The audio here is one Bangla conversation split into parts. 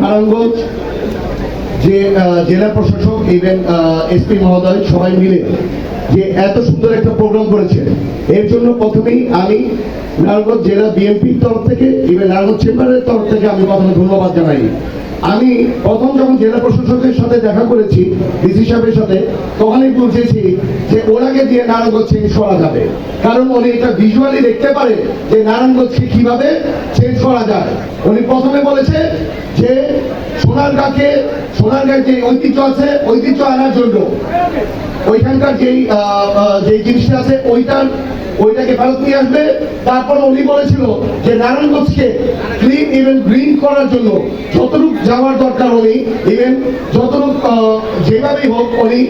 নারায়ণগঞ্জ, যে জেলা প্রশাসক ইভেন এসপি মহোদয়, সবাই মিলে যে এত সুন্দর একটা প্রোগ্রাম করেছে। এর জন্য প্রথমেই আমি নারায়ণগঞ্জ জেলা বিএনপির তরফ থেকে ইভেন নারায়ণগঞ্জ চেম্বারের তরফ থেকে আমি প্রথমে ধন্যবাদ জানাই। আমি প্রথম যখন জেলা প্রশাসকের সাথে দেখা করেছি, ডিসি সাহেবের সাথে তখনই বুঝেছি যে ওনাকে দিয়ে নারায়ণগঞ্জ চেঞ্জ করা যাবে। কারণ উনি এটা ভিজুয়ালি দেখতে পারে যে নারায়ণগঞ্জকে কীভাবে চেঞ্জ করা যায়। উনি প্রথমে বলেছে যে সোনারগাঁকে, সোনারগাঁর যে ঐতিহ্য আছে, ঐতিহ্য আনার জন্য ওইখানকার যেই যেই জিনিসটা আছে, ওইটার ওইটাকে ফেরত নিয়ে আসবে। তারপর উনি বলেছিল যে নারায়ণগঞ্জকে ক্লিন ইভেন গ্রিন করার জন্য যতটুক যাওয়ার দরকার উনি ইভেন যতটুক যেভাবেই হোক উনি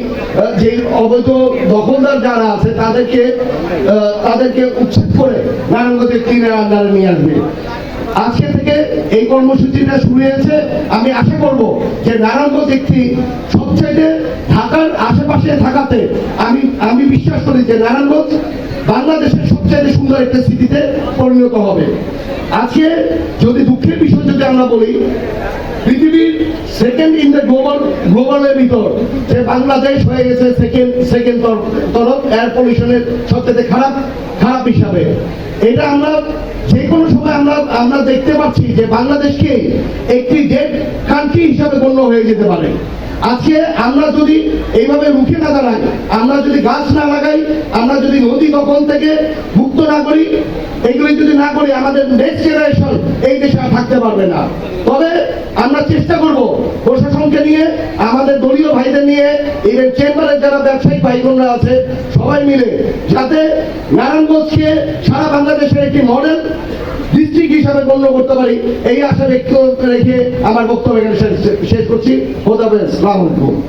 যে অবৈধ দখলদার যারা আছে, তাদেরকে তাদেরকে উচ্ছেদ করে নারায়ণগঞ্জের ক্লিনের আন্ডারে নিয়ে আসবে। আজকে থেকে এই কর্মসূচিটা শুরু হয়েছে। আমি আশা করব যে নারায়ণগঞ্জ একটি সবচাইতে ঢাকার আশেপাশে থাকাতে আমি আমি বিশ্বাস করি যে নারায়ণগঞ্জ বাংলাদেশের সবচাইতে সুন্দর একটা স্মৃতিতে পরিণত হবে। আজকে যদি দুঃখের বিষয় যদি আমরা বলি, পৃথিবীর সেকেন্ড ইন দ্য গ্লোবাল গ্লোবালের ভিতর যে বাংলাদেশ হয়ে গেছে সেকেন্ড সেকেন্ড তরফ এয়ার পলিউশনের সবচেয়ে খারাপ খারাপ হিসাবে। এটা আমরা যে কোনো সময় আমরা আমরা দেখতে পাচ্ছি যে বাংলাদেশকে একটি ডেড কান্ট্রি হিসাবে গণ্য হয়ে যেতে পারে। আজকে আমরা যদি এইভাবে রুখে না দাঁড়াই, আমরা যদি গাছ না লাগাই, আমরা যদি নদী দখল থেকে মুক্ত না করি, এইগুলি যদি না করি, আমাদের নেক্সট জেনারেশন এই দেশে থাকতে পারবে না। তবে আমরা চেষ্টা করব প্রশাসনকে নিয়ে, আমাদের দলীয় ভাইদের নিয়ে ইভেন চেম্বারের যারা ব্যবসায়িক ভাই বোনরা আছে, সবাই মিলে যাতে নারায়ণগঞ্জকে সারা বাংলাদেশের একটি মডেল হিসাবে গণ্য করতে পারি। এই আশা ব্যক্ত রেখে আমার বক্তব্য এখানে শেষ- করছি। হোদাবেস সালাম আলাইকুম।